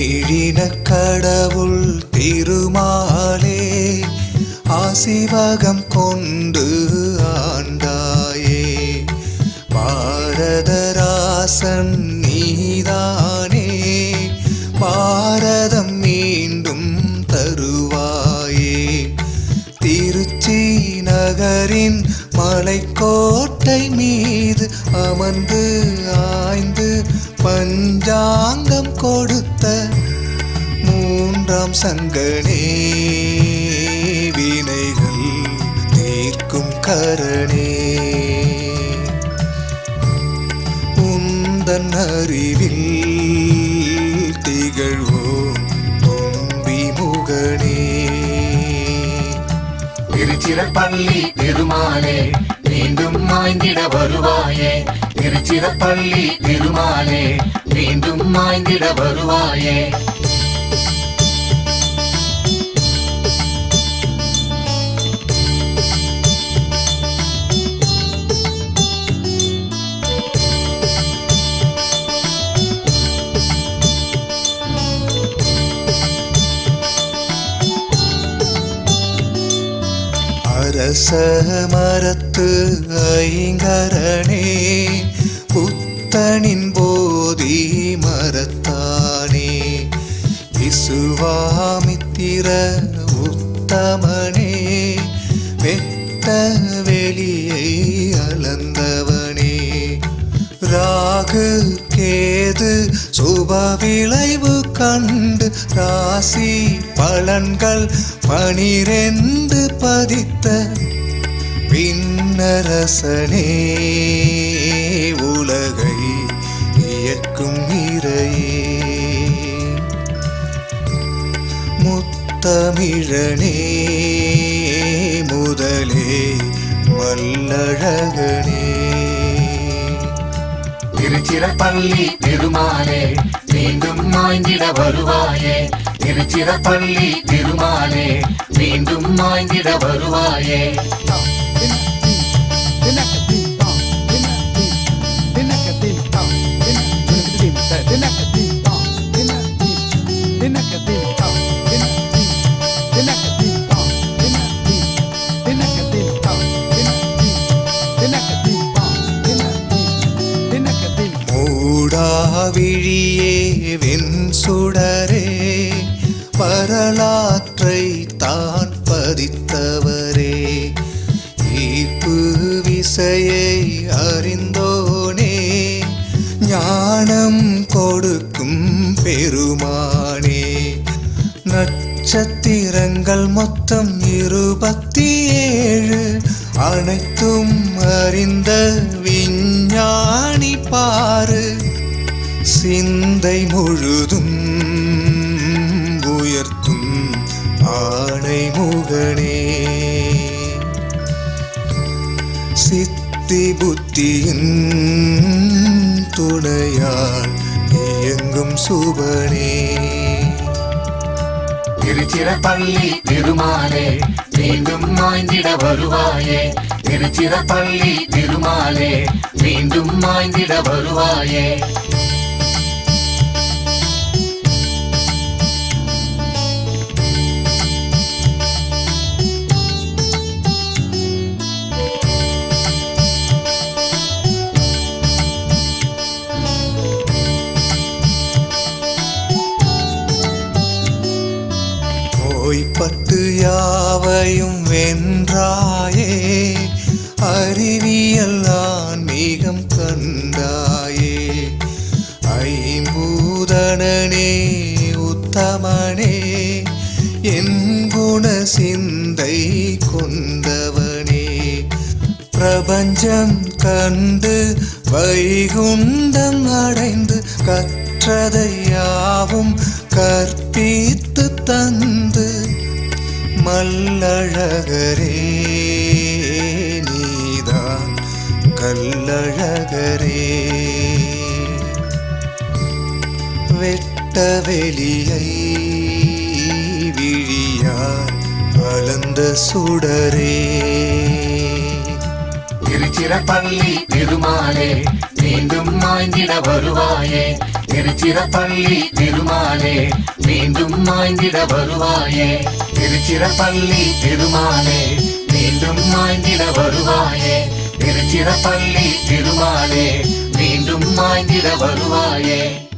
தமிழின கடவுள் திருமாலே ஆசிவகம் கொண்டு ஆண்டாயே. பாரதராசன் நீதானே பாரதம் மீண்டும் தருவாயே. திருச்சி நகரின் மலைக்கோட்டை மீது அமர்ந்து ஆய்ந்து பஞ்சாங்க சங்கனே வினைகள் தீர்க்கும் கரணே. உந்தன் அறிவில் திகழ்வோம் தும்பி முகனே. திருச்சிறப்பள்ளி திருமாலே மீண்டும் மாய்ந்திட வருவாயே. திருச்சிறப்பள்ளி திருமாலே மீண்டும் மாய்ந்திட வருவாயே. அரச மரத்து ஐங்கரணே புத்தனின் போதி மரத்தானே. விசுவாமித்திர உத்தமனே வெத்த வெளியை அளந்தவனே. ராகு கேது சுப விளைவு கண்டு ராசி பலன்கள் பனிரெண்டு பதித்த பின்னரசனே உலகை இயக்கும் இறையே முத்தமிழனே முதலே வல்லழகனே. திருச்சிரப்பள்ளி திருமாலே மீண்டும் மாய்ந்திட வருவாயே. திருச்சிரப்பள்ளி திருமாலே மீண்டும் மாய்ந்திட வருவாயே. மூடாவிழியே வெண் சுடரே வரலாற்றை தான் பதித்தவரே. ஈர்ப்பு விசையை அறிந்தோனே ஞானம் கொடுக்கும் பெருமானே. நட்சத்திரங்கள் மொத்தம் இருபத்தி ஏழு அனைத்தும் அறிந்த விஞ்ஞானி பாரு. சிந்தை முழுதும் உயர்த்தும் ஆணை முகனே. சித்தி புத்தியின் துணையால் இயங்கும் சுபனே. திருச்சிரப்பள்ளி திருமாலே மீண்டும் மாய்ந்திட வருவாயே. திருச்சிரப்பள்ளி திருமாலே மீண்டும் மாய்ந்திட வருவாயே. யாவையும் வென்றாயே? அறிவியல் ஆன்மீகம் கண்டாயே. ஐம்பூதனே உத்தமனே என் குண சிந்தை கொண்டவனே. பிரபஞ்சம் கண்டு வைகுண்டம் அடைந்து கற்றதையாவும் கற்பித்து தந்து மல்லழகரே நீதான் கல்லழகரே. வெட்ட வெளியை விழியார் வளர்ந்த சுடரே. திருச்சிரப்பள்ளி பெருமாளே மீண்டும் மாய்ந்திட வருவாயே. திருச்சிரப்பள்ளி திருமாலே மீண்டும் மாய்ந்திட வருவாயே. திருச்சிரப்பள்ளி திருமாலே மீண்டும் மாய்ந்திட வருவாயே. திருச்சிரப்பள்ளி திருமாலே மீண்டும் மாய்ந்திட வருவாயே.